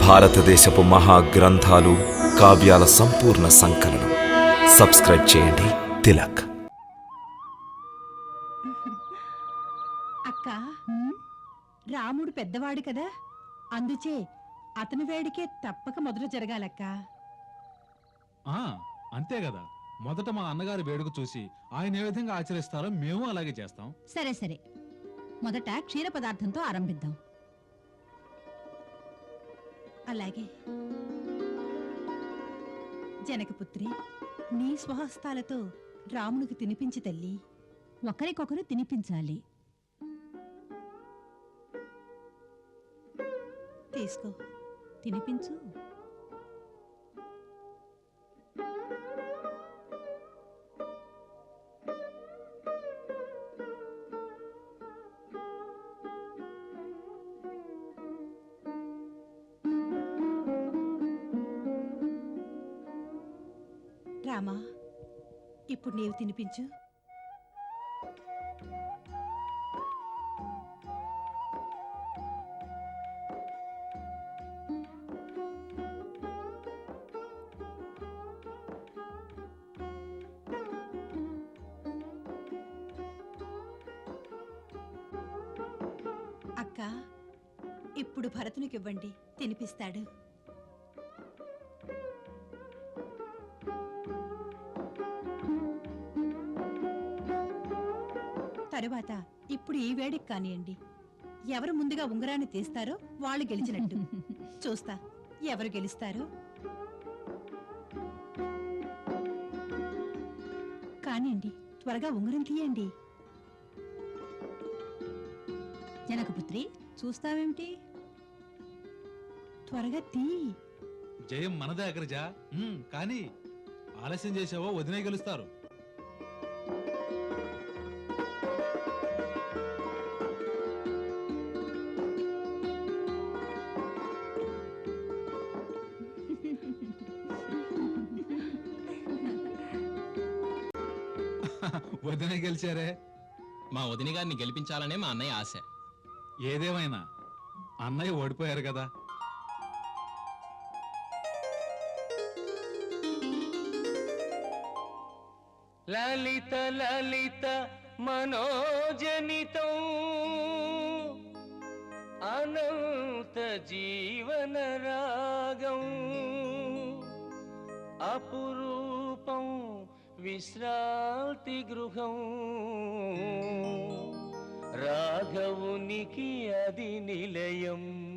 భారతదేశపు మహా గ్రంథాలు కావ్యాల సంపూర్ణ సంకలనం. సబ్స్క్రైబ్ చేయండి. తిలక్. అక్క రాముడు పెద్దవాడు కదా. అందుచే అతని వేడికే తప్పక మొదలు జరగాలక్క. ఆ అంతే కదా. మొదట మా అన్నగారి వేడుక చూసి ఆయన ఏ విధంగా ఆచరిస్తారో మేము అలాగే చేస్తాం. సరే సరే. మొదట క్షీర పదార్థంతో ఆరంభిద్దాం. అలాగే. జనకపుత్రి నీ స్వహస్తాలతో రామునికి తినిపించి తల్లి. ఒకరికొకరు తినిపించాలి. తీసుకో. తినిపించు. రామా ఇప్పుడు నీవు తినిపించు. అక్క ఇప్పుడు భరతునికివ్వండి తినిపిస్తాడు. తరువాత ఇప్పుడు ఈ వేడికి కానియండి. ఎవరు ముందుగా ఉంగరాన్ని తీస్తారో వాళ్ళు గెలిచినట్టు. చూస్తా ఎవరు గెలుస్తారో. కానియండి త్వరగా ఉంగరం తీయండి. జనకపుత్రి చూస్తావేమిటి? త్వరగా తీ. జయం మనదే అగ్రజ. కానీ ఆలస్యం చేసావో వదినే గెలుస్తారు. వదినే గెలిచారే? మా వదిన గారిని గెలిపించాలనే మా అన్నయ్య ఆశ. ఏదేమైనా? అన్నయ్య ఓడిపోయారు కదా. లలిత లలిత మనోజనితం. అనంత జీవన రాగం. అపురూపం విశ్రాంతి గృహం. రాఘవునికి అది నిలయం.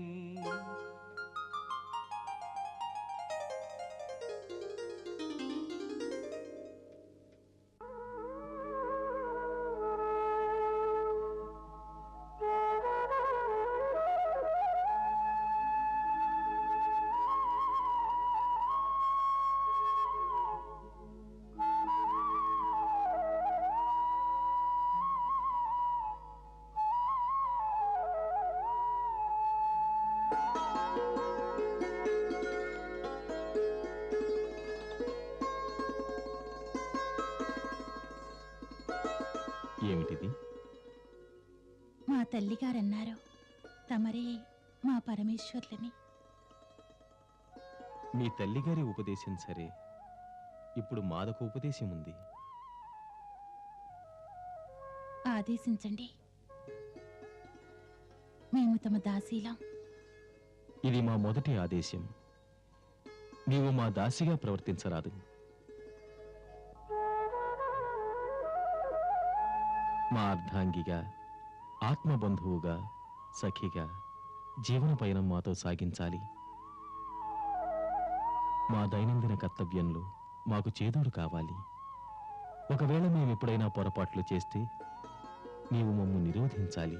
ఏమిటిది? మా తల్లిగారన్నారు. తమరే మా పరమేశ్వర్లని. మీ తల్లిగారి ఉపదేశం సరే. ఇప్పుడు మాదకు ఉపదేశం ఉంది. ఆదేశించండి. మేము తమ దాసీలం. ఇది మా మొదటి ఆదేశం. నీవు మా దాసిగా ప్రవర్తించరాదు. మా అర్ధాంగిగా ఆత్మబంధువుగా సఖిగా జీవన పయనం మాతో సాగించాలి. మా దైనందిన కర్తవ్యంలో మాకు చేదోడు కావాలి. ఒకవేళ మేము ఎప్పుడైనా పొరపాట్లు చేస్తే నీవు మమ్ము నిరోధించాలి.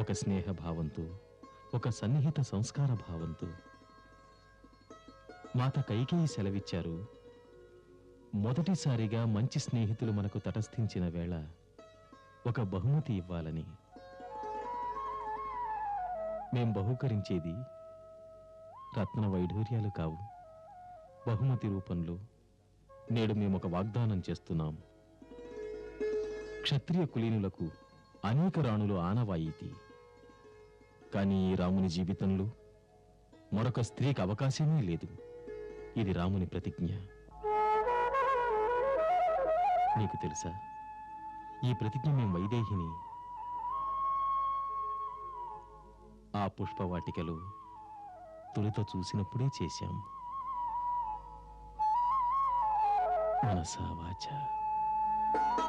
ఒక స్నేహ భావంతో ఒక సన్నిహిత సంస్కార భావంతో మాత కైకేయి సెలవిచ్చారు మొదటిసారిగా మంచి స్నేహితులు మనకు తటస్థించిన వేళ ఒక బహుమతి ఇవ్వాలని. మేం బహుకరించేది రత్న వైఢూర్యాలు కావు. బహుమతి రూపంలో నేడు మేము ఒక వాగ్దానం చేస్తున్నాం. క్షత్రియ కులీనులకు అనేక రాణులు ఆనవాయితీ. కానీ ఈ రాముని జీవితంలో మరొక స్త్రీకి అవకాశమే లేదు. ఇది రాముని ప్రతిజ్ఞ. నీకు తెలుసా? ఈ ప్రతిజ్ఞ మేము వైదేహిని. ఆ పుష్పవాటికలు తొలిత చూసినప్పుడే చేశాం. మనసా వాచ.